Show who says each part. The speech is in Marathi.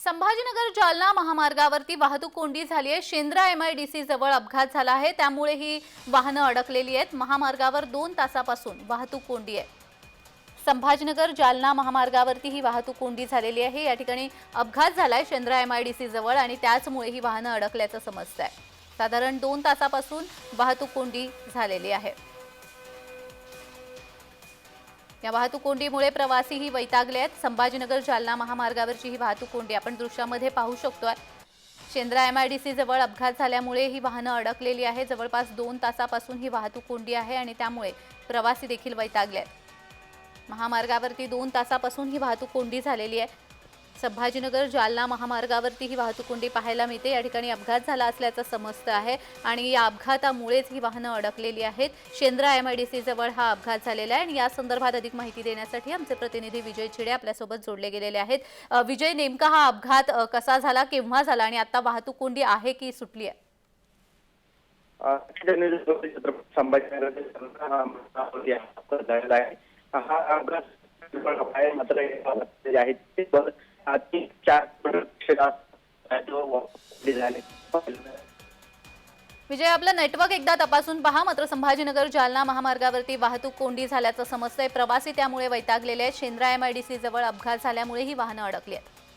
Speaker 1: संभाजीनगर जालना महामार्गावरती वाहतूक कोंडी झाली आहे. Shendra M I D C जवळ अपघात झाला आहे. त्यामुळे ही वाहनं अडकलेली आहेत. महामार्गावर दोन तासापासून वाहतूक कोंडी आहे. संभाजीनगर जालना महामार्गावरती ही वाहतूक कोंडी झालेली आहे. या ठिकाणी अपघात झाला आहे Shendra M I D C जवळ आणि त्याचमुळे ही वाहनं अडकल्याचं समजतं आहे साधारण दोन तासापासून वाहतूक कोंडी झालेली आहे. या वाहतूक कोंडीमुळे प्रवासीही वैतागले आहेत. संभाजीनगर जालना महामार्गावरची ही वाहतूक कोंडी आपण दृश्यामध्ये पाहू शकतोय. Shendra M I D C जवळ अपघात झाल्यामुळे ही वाहनं अडकलेली आहे जवळपास दोन तासापासून ही वाहतूक कोंडी आहे आणि त्यामुळे प्रवासी देखील वैतागले आहेत. महामार्गावरती दोन तासापासून ही वाहतूक कोंडी झालेली आहे. संभाजीनगर जालना महामार्गावरती ही वाहतूक कोंडी पाहायला मिळते. या ठिकाणी अपघात झाला असल्याचं समजतं आहे आणि या अपघातामुळेच ही वाहनं अडकलेली आहेत. Shendra M I D C जवळ हा अपघात झालेला आहे आणि या संदर्भात अधिक माहिती देण्यासाठी आमचे प्रतिनिधी विजय चिडे आपल्यासोबत जोडले गेलेले आहेत. विजय नेमका हा अपघात कसा झाला केव्हा झाला आणि आता वाहतूक कोंडी आहे की सुटली आहे?
Speaker 2: संभाजीनगर झालेला आहे. हा अपघात आहे मात्र आहेत चार
Speaker 1: विजय आपलं नेटवर्क एकदा तपासून पहा. मात्र संभाजीनगर जालना महामार्गावरती वाहतूक कोंडी झाल्याचं समजतंय. प्रवासी त्यामुळे वैतागलेले आहेत. Shendra M I D C जवळ अपघात झाल्यामुळे ही वाहनं अडकली आहेत.